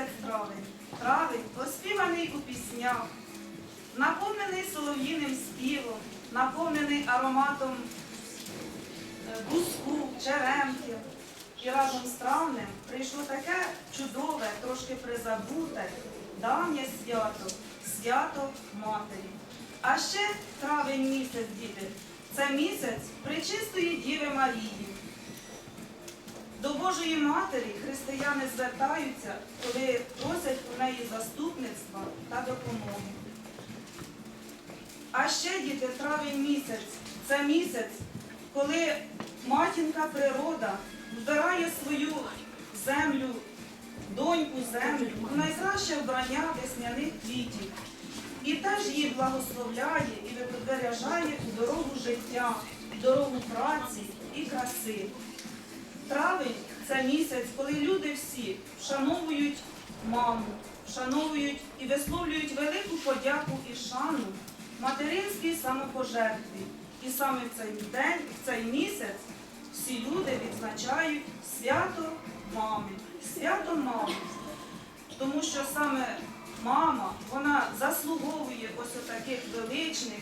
місяць травень. Травень оспіваний у піснях, наповнений солов'їним співом, наповнений ароматом е, буску, черемки. І разом з травнем прийшло таке чудове, трошки призабуте, давнє свято, свято Матері. А ще травень місяць, діти, це місяць причистої Діви Марії. До Божої Матері християни звертаються, коли просять у неї заступництва та допомоги. А ще, діти, травень місяць це місяць, коли матінка природа вбирає свою землю, доньку землю у найкраще вбрання весняних квітів. І теж її благословляє і вибережає у дорогу життя, дорогу праці і краси. Травень це місяць, коли люди всі вшановують маму, вшановують і висловлюють велику подяку і шану материнській самопожертві. І саме в цей день, в цей місяць всі люди відзначають свято мами, свято мами. Тому що саме мама, вона заслуговує ось таких величних,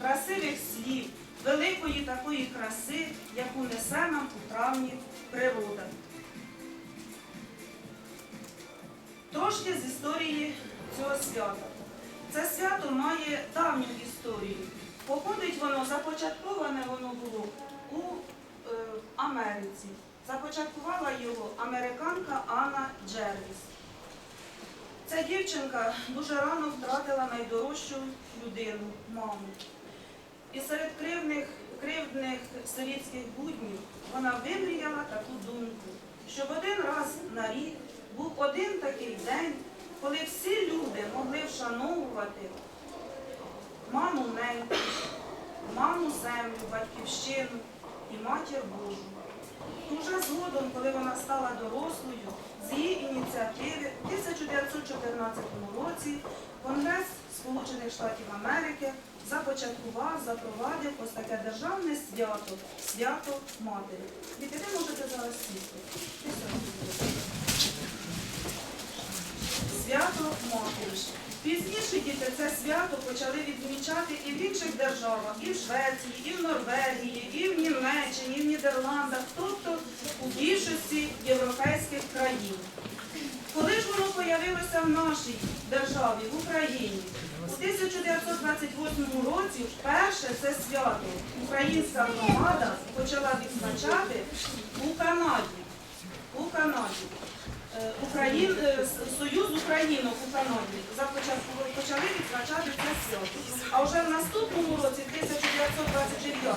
красивих слів, великої такої краси, яку несе нам у травні природа. Трошки з історії цього свята. Це свято має давню історію. Походить воно, започатковане воно було у е, Америці. Започаткувала його американка Анна Джервіс. Ця дівчинка дуже рано втратила найдорожчу людину, маму. І серед кривних, кривдних совєтських буднів вона вимріяла таку думку, щоб один раз на рік був один такий день, коли всі люди могли вшановувати маму неньку, маму землю, батьківщину і матір Божу. І вже згодом, коли вона стала дорослою, з її ініціативи в 1914 році Конгрес Сполучених Штатів Америки започаткував, запровадив ось таке державне свято, свято Матері. Діти, ви можете зараз сісти. Свято Матері. Пізніше діти це свято почали відмічати і в інших державах, і в Швеції, і в Норвегії, і в Німеччині, і в Нідерландах, тобто у більшості європейських країн. Коли ж воно появилося в нашій державі, в Україні, у 1928 році вперше це свято українська громада почала відзначати у Канаді. У Канаді. Е, Україн, е, Союз Українок у Канаді почали відзначати це свято. А вже в наступному році, 1929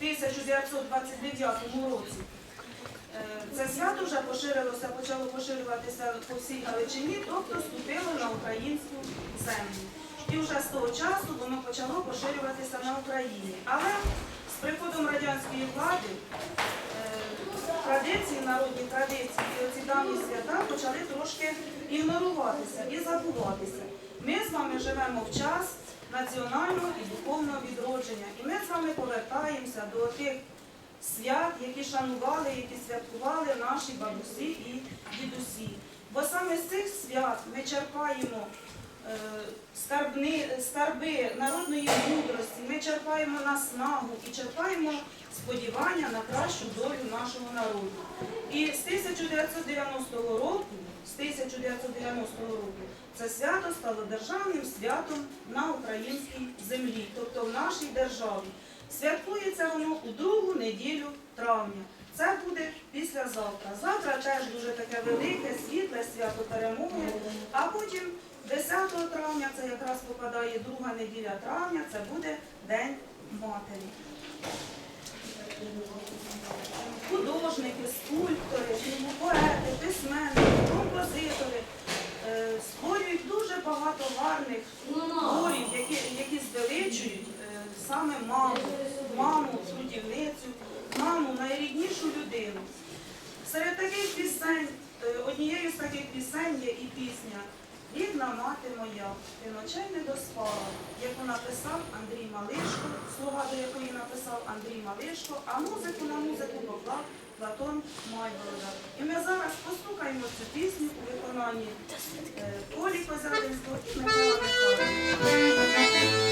1929 році, це свято вже поширилося, почало поширюватися по всій Галичині, тобто ступило на українську землю. І вже з того часу воно почало поширюватися на Україні. Але з приходом радянської влади е, традиції, народні традиції і оці давні свята почали трошки ігноруватися і забуватися. Ми з вами живемо в час національного і духовного відродження. І ми з вами повертаємося до тих свят, які шанували, які святкували наші бабусі і дідусі. Бо саме з цих свят ми черпаємо е, скарбни, скарби народної мудрості, ми черпаємо наснагу і черпаємо сподівання на кращу долю нашого народу. І з 1990 року, з 1990 року це свято стало державним святом на українській землі, тобто в нашій державі. Святкується воно у другу неділю травня. Це буде післязавтра. Завтра теж дуже таке велике, світле свято перемоги, а потім 10 травня, це якраз попадає друга неділя травня, це буде День Матері. Художники, скульптори, поети, письменники, композитори е, створюють дуже багато гарних творів, які, які звеличують е, саме маму, маму, трудівницю, маму, найріднішу людину. Серед таких пісень, однією з таких пісень є і пісня Рідна мати моя, ти ночей не доспала, яку написав Андрій Малишко, слова до якої написав Андрій Малишко, а музику на музику поклав Платон Майборода. І ми зараз послухаємо цю пісню у виконанні е, Колі Козалинського і Михайла Михайловича.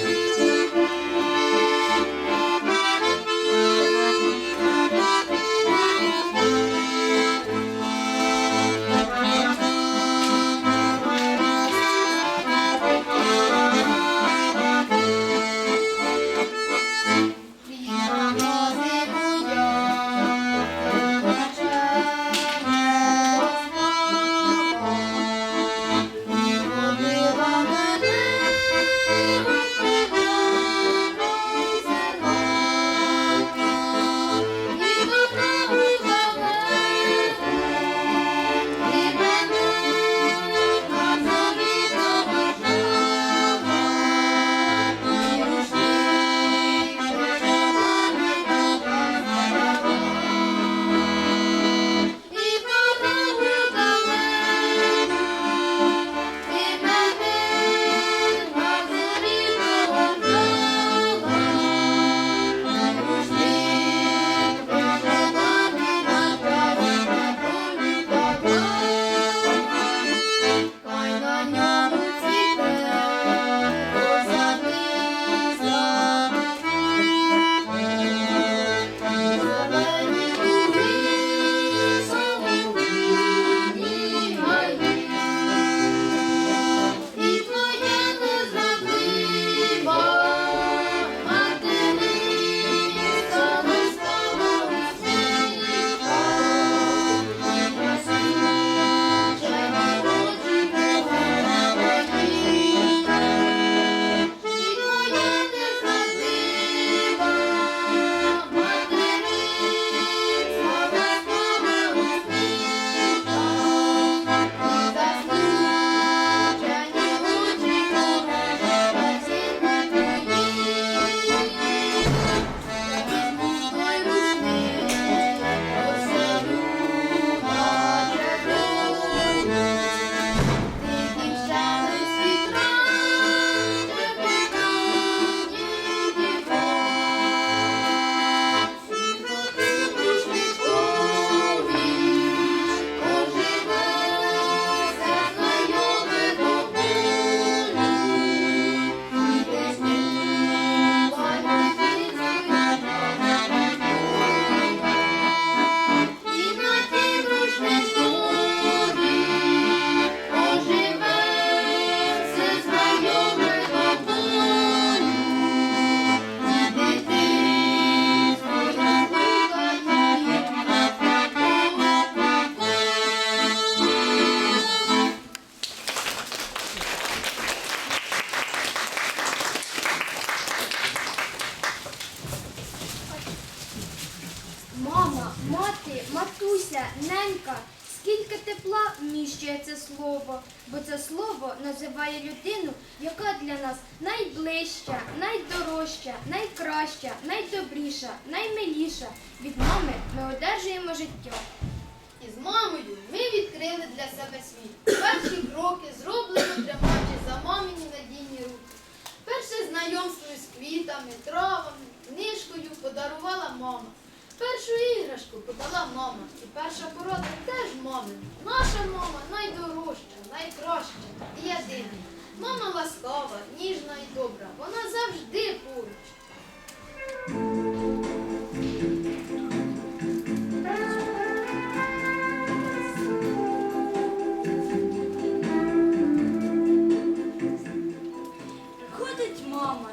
Мати, матуся, ненька, скільки тепла вміщує це слово, бо це слово називає людину, яка для нас найближча, найдорожча, найкраща, найдобріша, наймиліша. Від мами ми одержуємо життя. І з мамою ми відкрили для себе світ. Перші кроки зроблено тримаючи за мамині надійні руки. Перше знайомство з квітами, травами, книжкою подарувала мама. Першу іграшку подала мама. І перша порада теж мамина. Наша мама найдорожча, найкраща і єдина. Мама ласкава, ніжна і добра. Вона завжди поруч. Приходить мама,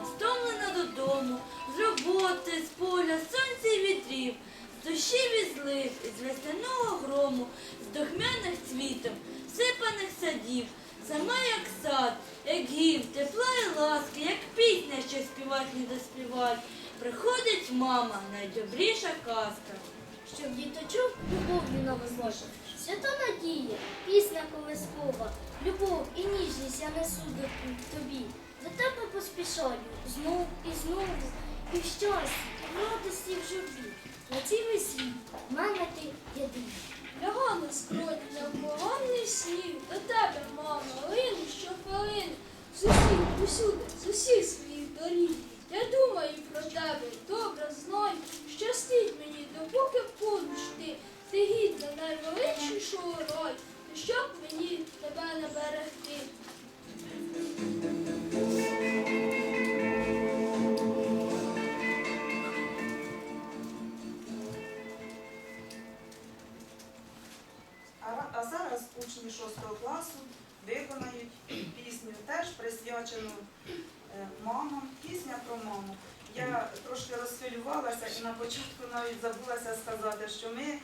дощів і із весняного грому, з дохмяних цвітом, сипаних садів, сама як сад, як гів, тепла і ласки, як пісня, що співать не доспівать. Приходить мама, найдобріша казка. Щоб діточок любов'ю навезлося. Свята надія, пісня колискова, любов і ніжність я несу до тобі. До тебе поспішаю знов і знову, і в щасті, і в радості в журбі. На цілий світ мама ти єдина. Його на скроні, невпований сніг, до тебе, мама, лину щохвилини, з усіх, усюди, з усіх своїх доріг. Я думаю про тебе, добре знаю, щастить мені, допоки поруч ти, ти гідна найвеличнішого забулася сказати, що ми е,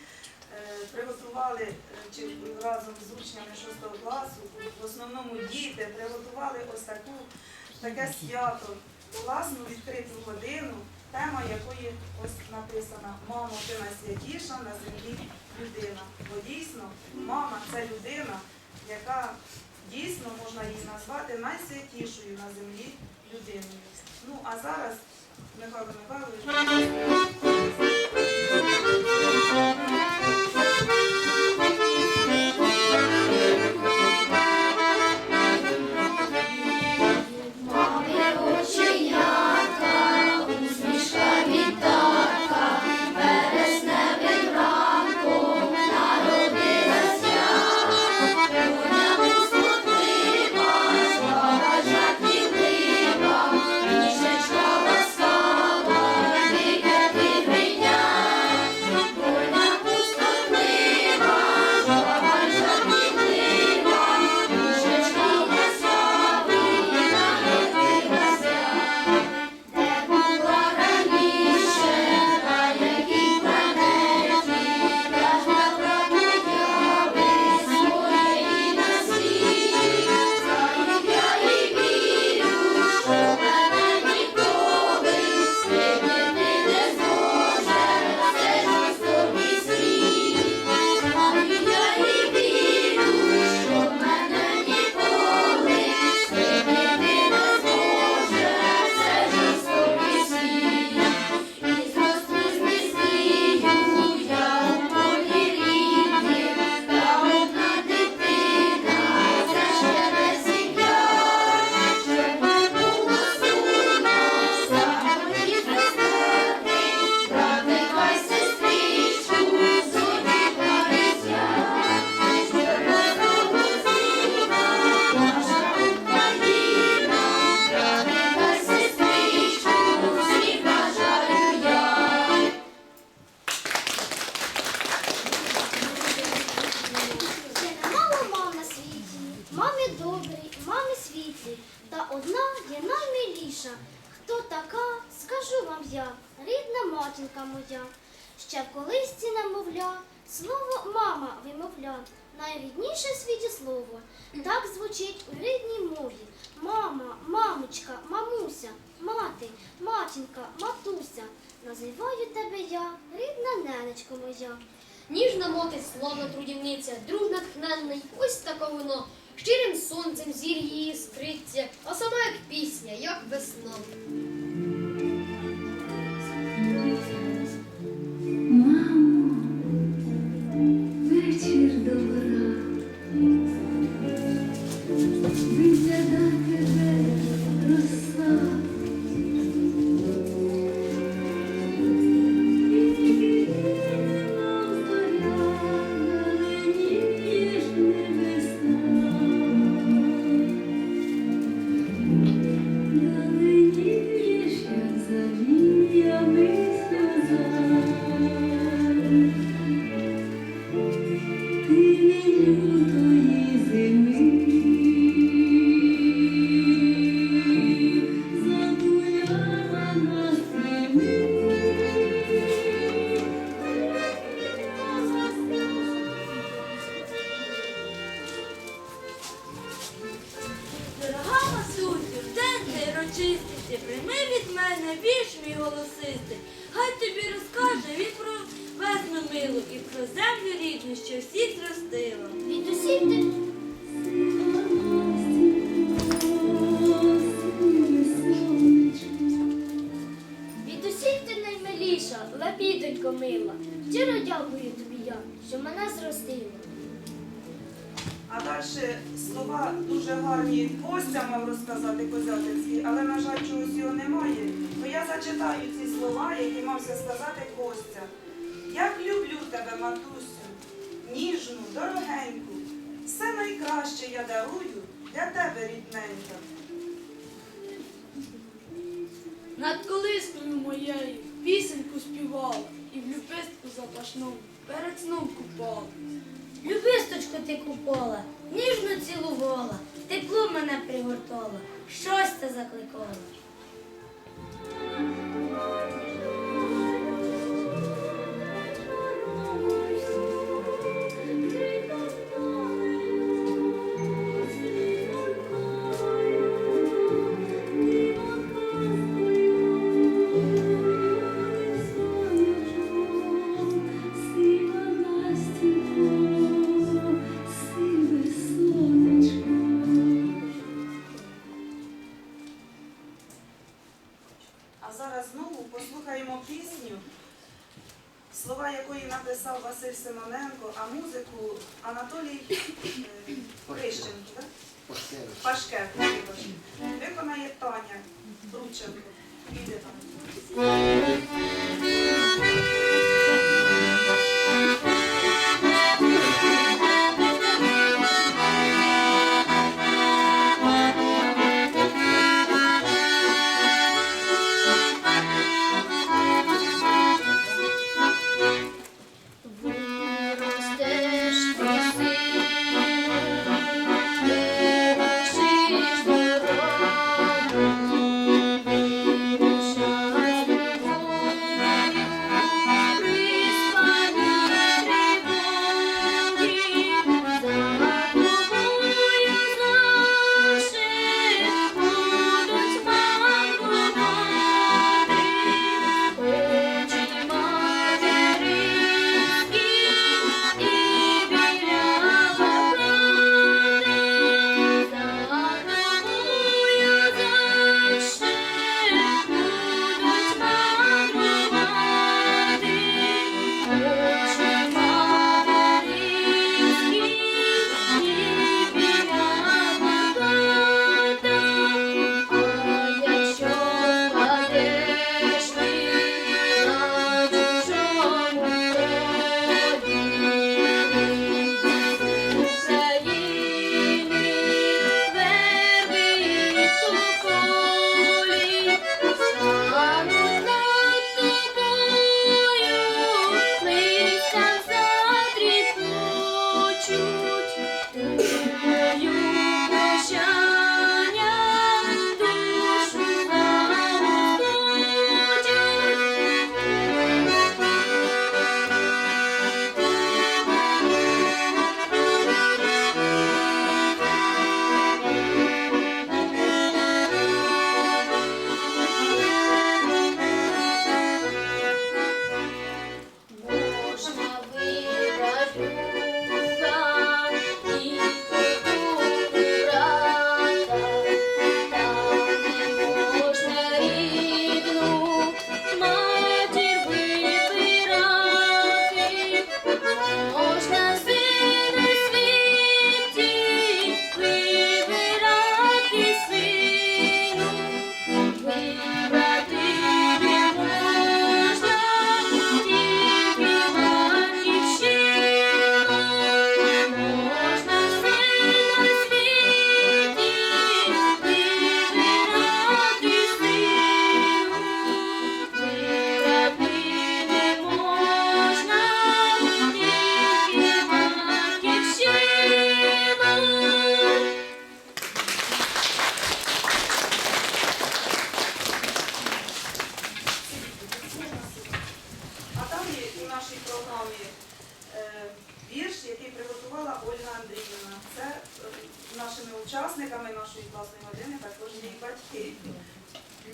приготували е, чи разом з учнями 6 класу, в основному діти, приготували ось таку таке свято, класну відкриту годину, тема якої ось написана Мамо, ти найсвятіша на землі людина. Бо дійсно мама це людина, яка дійсно можна її назвати найсвятішою на землі людиною. Ну а зараз Михайло Михайлович. Одна є наймиліша. Хто така, скажу вам я, рідна матінка моя. Ще в колисці немовля, слово мама вимовля, найрідніше в світі слово. Так звучить у рідній мові. Мама, мамочка, мамуся, мати, матінка, матуся. Називаю тебе я, рідна ненечко моя. Ніжна моти, славна трудівниця, друг натхненний, ось така воно. Щирим сонцем зір її скриться, а сама як пісня, як весна. Мав розказати Козятинський, але, на жаль, чогось його немає. То я зачитаю ці слова, які мався сказати Костя. Як люблю тебе, матусю, ніжну, дорогеньку, все найкраще я дарую для тебе, рідненька. Над колискою моєю пісеньку співала і в любистку запашну перед сном купала. Любисточко сонечко ти купала, ніжно цілувала, тепло мене пригортала, щось це закликала.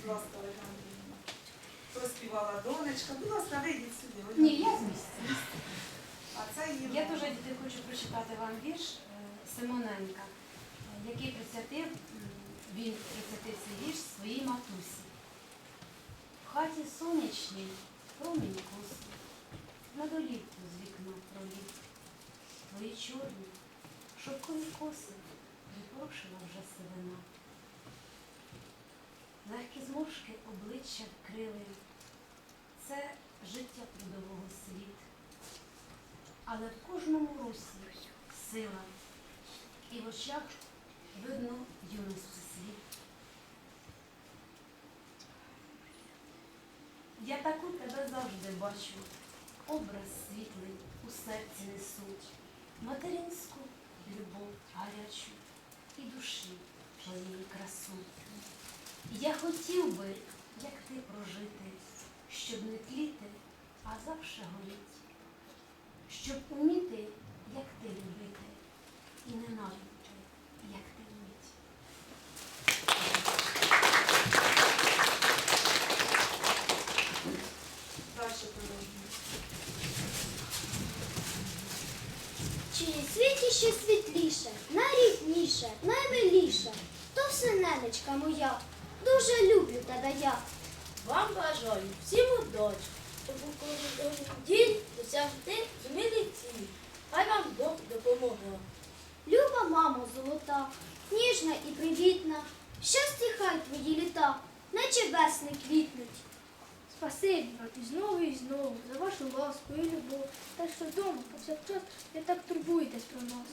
Ласка, Ольга Андріївна. Проспівала донечка. Будь ласка, вийдіть сюди. Ні, я з місця. А це її. Я дуже діти хочу прочитати вам вірш е, Симоненка, який присвятив, він присвятив цей вірш своїй матусі. В хаті сонячній промінь коси, на долівку з вікна проліт. Твої чорні, шовкові коси припорошила вже сивина. Легкі зморшки обличчя вкрили. Це життя трудового слід. Але в кожному русі сила, і в очах видно юності слід. Я таку тебе завжди бачу, образ світлий у серці несуть, материнську любов гарячу і душі твоєї красу. Я хотів би, як ти прожити, щоб не тліти, а завше горіти, щоб уміти, як ти любити, і ненавидіти, як ти вміть. Дальше продовжуємо. Чи є в світі ще світліше, найрідніше, наймиліше? То все ненечка моя, дуже люблю тебе я. Вам бажаю всім удачі, щоб у кожному ділі досягти змілі цілі. Хай вам Бог допоможе. Люба мамо золота, ніжна і привітна, щастя хай твої літа, наче весни квітнуть. Спасибі вам і знову і знову за вашу ласку і любов, та що вдома повсякчас ви так турбуєтесь про нас.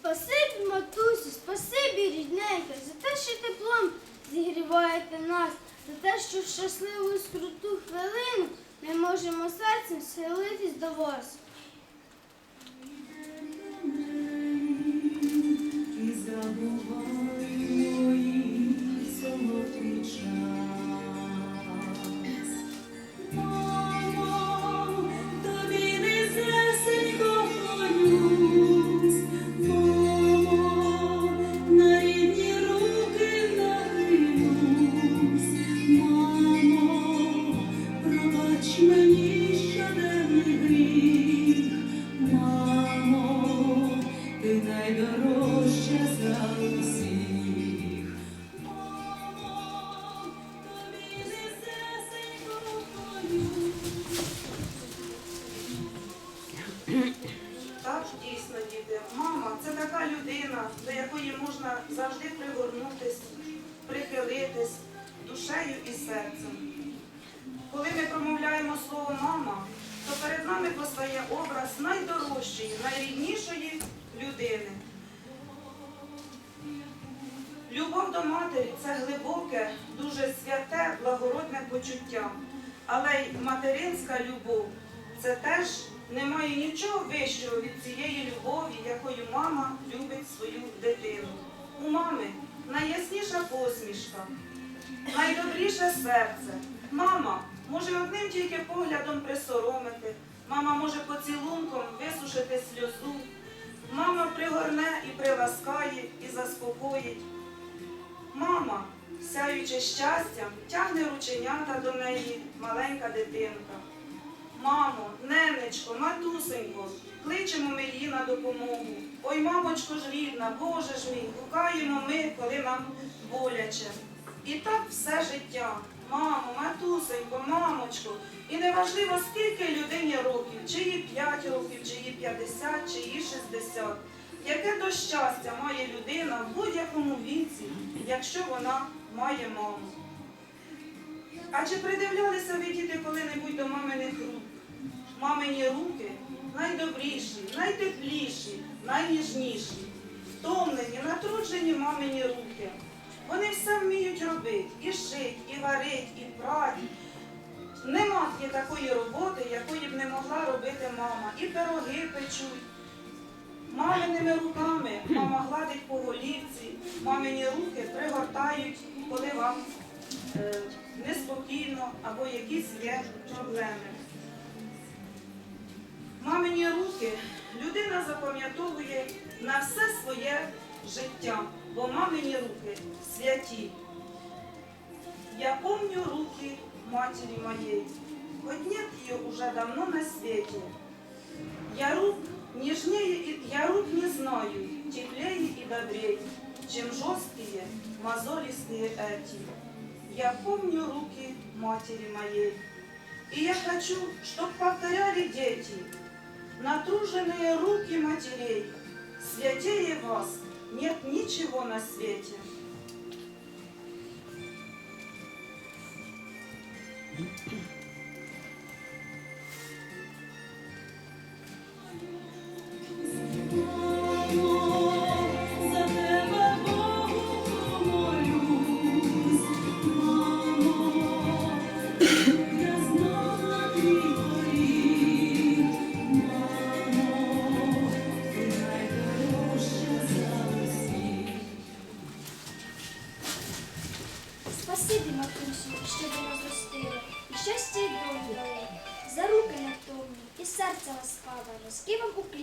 Спасибі, матусю, спасибі, рідненька, за те, що теплом зігріваєте нас, за те, що в щасливу скруту хвилину ми можемо серцем схилитись до вас. І якою мама любить свою дитину. У мами найясніша посмішка, найдобріше серце. Мама може одним тільки поглядом присоромити, мама може поцілунком висушити сльозу. Мама пригорне і приласкає, і заспокоїть. Мама, сяючи щастям, тягне рученята до неї маленька дитинка. Мамо, ненечко, матусенько, кличемо ми її на допомогу. Ой, мамочко ж рідна, Боже ж мій, гукаємо ми, коли нам боляче. І так все життя. Мамо, матусенько, мамочко. І неважливо, скільки людині років, чи їй 5 років, чи їй 50, чи їй 60. Яке то щастя має людина в будь-якому віці, якщо вона має маму. А чи придивлялися ви діти до маминих рук? Мамині руки найдобріші, найтепліші, найніжніші, втомлені, натруджені мамині руки. Вони все вміють робити, і шить, і варить, і прать. Нема є такої роботи, якої б не могла робити мама. І пироги печуть. Маминими руками мама гладить по голівці, мамині руки пригортають, коли вам е, неспокійно або якісь є проблеми. Мамині руки людина запам'ятовує на все своє життя, бо мамині руки святі. Я помню руки матери моей, хоть нет ее уже давно на свете. Я рук нежнее, и- я рук не знаю, теплее и добрее, чем жесткие, мозолистые эти. Я помню руки матери моей. И я хочу, чтоб повторяли дети, натруженные руки матерей. Святее вас нет ничего на свете. За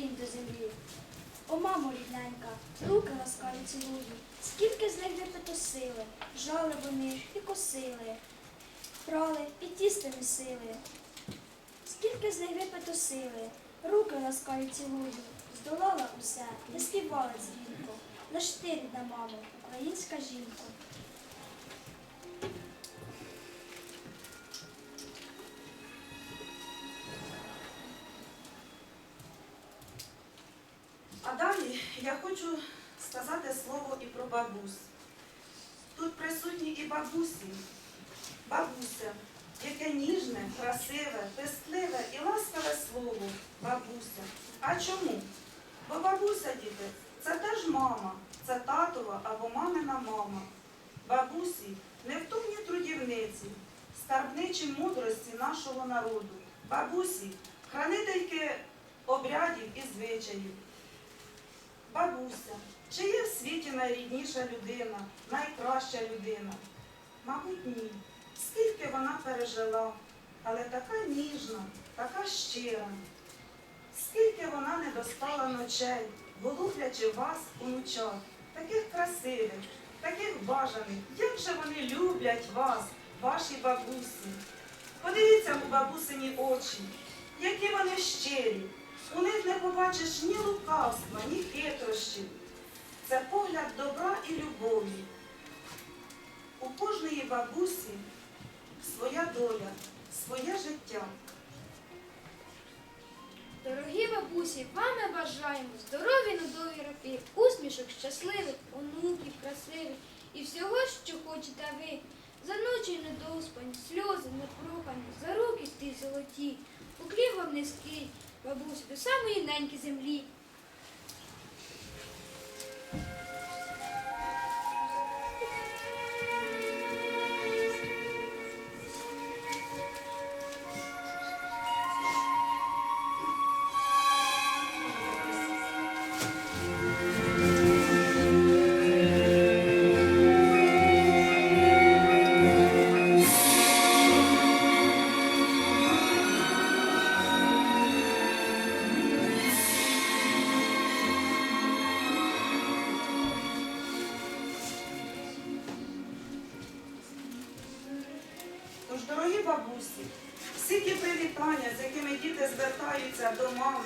вам до землі. О, мамо рідненька, руки ласкаві цілую, скільки з них випито сили, жали вони і косили, прали і тісто місили. Скільки з них випито сили, руки ласкаві цілую, здолала усе, не співала дзвінко, лиш ти, рідна мамо, українська жінка. Я хочу сказати слово і про бабусь. Тут присутні і бабусі. Бабуся, яке ніжне, красиве, пестливе і ласкаве слово бабуся. А чому? Бо бабуся, діти, це теж мама, це татова або мамина мама. Бабусі невтомні трудівниці, скарбничі мудрості нашого народу. Бабусі, хранительки обрядів і звичаїв. Бабуся, чи є в світі найрідніша людина, найкраща людина? Мабуть, ні. Скільки вона пережила, але така ніжна, така щира. Скільки вона не достала ночей, голублячи вас, онучат, таких красивих, таких бажаних. Як же вони люблять вас, ваші бабусі. Подивіться у бабусині очі, які вони щирі. У них не побачиш ні лукавства, ні хитрощів. Це погляд добра і любові. У кожної бабусі своя доля, своє життя. Дорогі бабусі, вами бажаємо здорові на роки, усмішок щасливих, онуків красивих і всього, що хочете ви. За ночі недоспані, сльози непрохані, за руки ті золоті, уклів вам низький, бабусь, до самої неньки землі.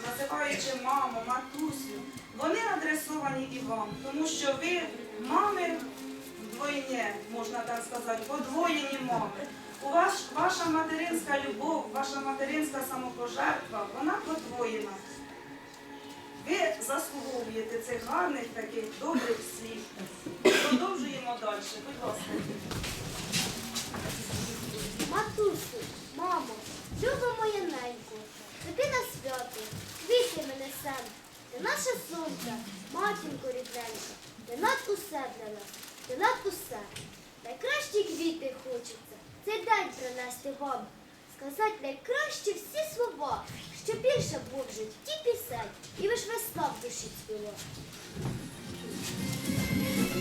Називаючи маму, матусю, вони адресовані і вам, тому що ви мами вдвоєння, можна так сказати, подвоєні мами. У вас ваша материнська любов, ваша материнська самопожертва, вона подвоєна. Ви заслуговуєте цих гарних таких добрих слів. Продовжуємо далі. Будь ласка. Матусю, мамо, люба моя ненько, таки на свято, квіти мене сем, ти наше сонце, матінко рідненька, ти над усе для нас, ти над усе. Найкращі квіти хочеться, цей день принести вам, сказати найкращі всі слова, що більше Бог в житті пісень, і лиш весна в душі цвіла.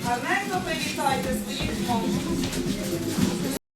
Гарненько привітайте своїх мам.